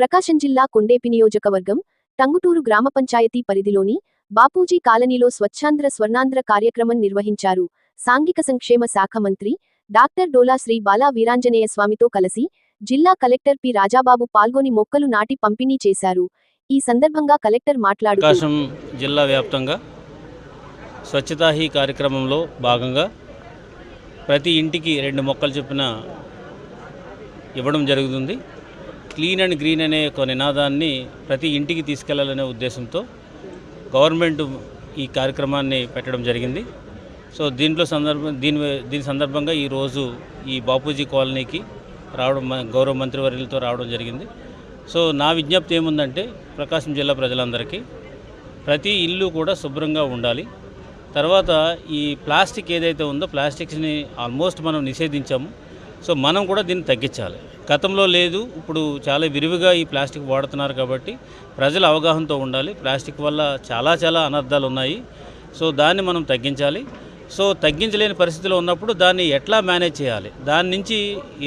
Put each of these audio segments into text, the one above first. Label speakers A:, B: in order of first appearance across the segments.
A: ప్రకాశం జిల్లా కొండేపి నియోజకవర్గం టంగుటూరు గ్రామ పంచాయతీ పరిధిలోని బాపూజీ కాలనీలో స్వచ్ఛాంధ్ర స్వర్ణాంధ్ర కార్యక్రమం నిర్వహించారు సాంఘిక సంక్షేమ శాఖ మంత్రి డాక్టర్ డోలా శ్రీ బాలా వీరాంజనేయ స్వామితో కలిసి జిల్లా కలెక్టర్ పి రాజాబాబు పాల్గొని మొక్కలు నాటి పంపిణీ చేశారు. ఈ సందర్భంగా కలెక్టర్ మాట్లాడుతూ
B: ప్రకాశం జిల్లా వ్యాప్తంగా స్వచ్ఛతా హీ కార్యక్రమంలో భాగంగా ప్రతి ఇంటికి రెండు మొక్కలు చొప్పున ఇవ్వడం జరుగుతుంది. క్లీన్ అండ్ గ్రీన్ అనే ఒక నినాదాన్ని ప్రతి ఇంటికి తీసుకెళ్ళాలనే ఉద్దేశంతో గవర్నమెంట్ ఈ కార్యక్రమాన్ని పెట్టడం జరిగింది. సో దీంట్లో సందర్భం దీని దీని సందర్భంగా ఈరోజు ఈ బాపూజీ కాలనీకి రావడం గౌరవ మంత్రివర్యులతో రావడం జరిగింది. సో నా విజ్ఞప్తి ఏముందంటే ప్రకాశం జిల్లా ప్రజలందరికీ ప్రతి ఇల్లు కూడా శుభ్రంగా ఉండాలి. తర్వాత ఈ ప్లాస్టిక్ ఏదైతే ఉందో ప్లాస్టిక్స్ని ఆల్మోస్ట్ మనం నిషేధించాము. సో మనం కూడా దీన్ని తగ్గించాలి. గతంలో లేదు ఇప్పుడు చాలా విరివిగా ఈ ప్లాస్టిక్ వాడుతున్నారు కాబట్టి ప్రజల అవగాహనతో ఉండాలి. ప్లాస్టిక్ వల్ల చాలా చాలా అనర్థాలు ఉన్నాయి సో దాన్ని మనం తగ్గించాలి. సో తగ్గించలేని పరిస్థితిలో ఉన్నప్పుడు దాన్ని ఎట్లా మేనేజ్ చేయాలి? దాని నుంచి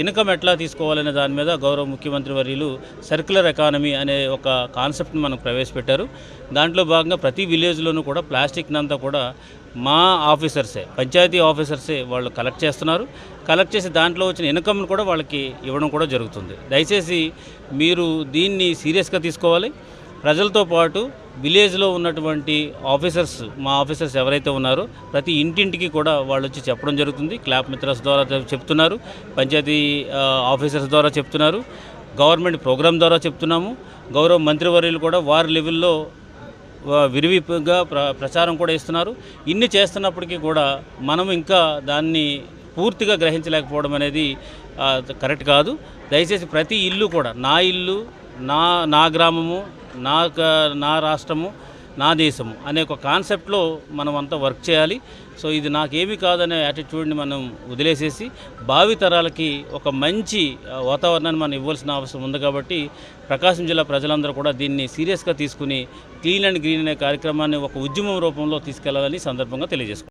B: ఇన్కమ్ ఎట్లా తీసుకోవాలనే దాని మీద గౌరవ ముఖ్యమంత్రి వర్యులు సర్క్యులర్ ఎకానమీ అనే ఒక కాన్సెప్ట్ని మనకు ప్రవేశపెట్టారు. దాంట్లో భాగంగా ప్రతి విలేజ్లోనూ కూడా ప్లాస్టిక్నంతా కూడా మా ఆఫీసర్సే పంచాయతీ ఆఫీసర్సే వాళ్ళు కలెక్ట్ చేస్తున్నారు. కలెక్ట్ చేసి దాంట్లో వచ్చిన ఇన్కమ్ను కూడా వాళ్ళకి ఇవ్వడం కూడా జరుగుతుంది. దయచేసి మీరు దీన్ని సీరియస్గా తీసుకోవాలి. ప్రజలతో పాటు విలేజ్లో ఉన్నటువంటి ఆఫీసర్స్ మా ఆఫీసర్స్ ఎవరైతే ఉన్నారో ప్రతి ఇంటింటికి కూడా వాళ్ళు వచ్చి చెప్పడం జరుగుతుంది. క్లాప్ మిత్రస్ ద్వారా చెప్తున్నారు. పంచాయతీ ఆఫీసర్స్ ద్వారా చెప్తున్నారు. గవర్నమెంట్ ప్రోగ్రామ్ ద్వారా చెప్తున్నాము. గౌరవ మంత్రివర్యులు కూడా వారి లెవెల్లో విరివిగా ప్ర ప్రచారం కూడా ఇస్తున్నారు. ఇన్ని చేస్తున్నప్పటికీ కూడా మనం ఇంకా దాన్ని పూర్తిగా గ్రహించలేకపోవడం అనేది కరెక్ట్ కాదు. దయచేసి ప్రతి ఇల్లు కూడా నా ఇల్లు నా నా గ్రామము నా నా రాష్ట్రము నా దేశము అనే ఒక కాన్సెప్ట్లో మనం అంతా వర్క్ చేయాలి. సో ఇది నాకేమీ కాదనే యాటిట్యూడ్ని మనం వదిలేసేసి భావి తరాలకి ఒక మంచి వాతావరణాన్ని మనం ఇవ్వాల్సిన అవసరం ఉంది కాబట్టి ప్రకాశం జిల్లా ప్రజలందరూ కూడా దీన్ని సీరియస్గా తీసుకుని క్లీన్ అండ్ గ్రీన్ అనే కార్యక్రమాన్ని ఒక ఉద్యమం రూపంలో తీసుకెళ్ళాలని సందర్భంగా తెలియజేసుకుంటాం